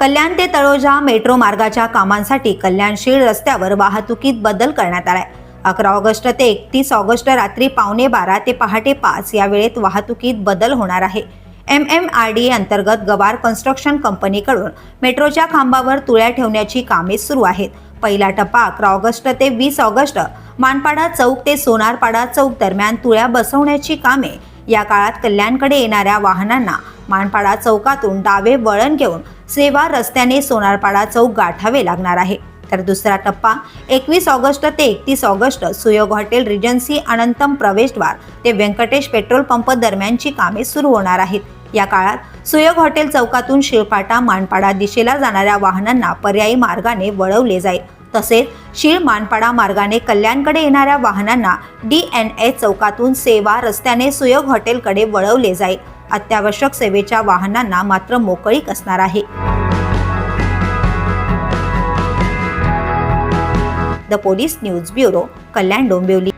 कल्याण ते तळोजा मेट्रो मार्गाच्या कामांसाठी कल्याणशीळ रस्त्यावर वाहतुकीत बदल करण्यात आलाय. अकरा ऑगस्ट ते एकतीस ऑगस्ट रात्री पावणे बारा ते पहाटे पाच या वेळेत वाहतुकीत बदल होणार आहे. एम एम आर डी अंतर्गत गवार कन्स्ट्रक्शन कंपनीकडून मेट्रोच्या खांबावर तुळ्या ठेवण्याची कामे सुरू आहेत. पहिला टप्पा अकरा ऑगस्ट ते वीस ऑगस्ट मानपाडा चौक ते सोनारपाडा चौक दरम्यान तुळ्या बसवण्याची कामे. या काळात कल्याणकडे येणाऱ्या वाहनांना मानपाडा चौकातून डावे वळण घेऊन सेवा रस्त्याने सोनारपाडा चौक गाठावे लागणार आहे. तर दुसरा टप्पा एकवीस ऑगस्ट ते एकतीस August Suyog hotel regency Anantam प्रवेशद्वार ते व्यंकटेश पेट्रोल पंप दरम्यानची कामे सुरू होणार आहेत. या काळात सुयोग हॉटेल चौकातून शिळपाटा मानपाडा दिशेला जाणाऱ्या वाहनांना पर्यायी मार्गाने वळवले जाईल. तसेच शीळ मानपाडा मार्गाने कल्याणकडे येणाऱ्या वाहनांना डी एन एच चौकातून सेवा रस्त्याने सुयोग हॉटेलकडे वळवले जाईल. अत्यावश्यक सेवेच्या वाहनांना मात्र मोकळीक असणार आहे. The police news bureau Kalyan Dombivli.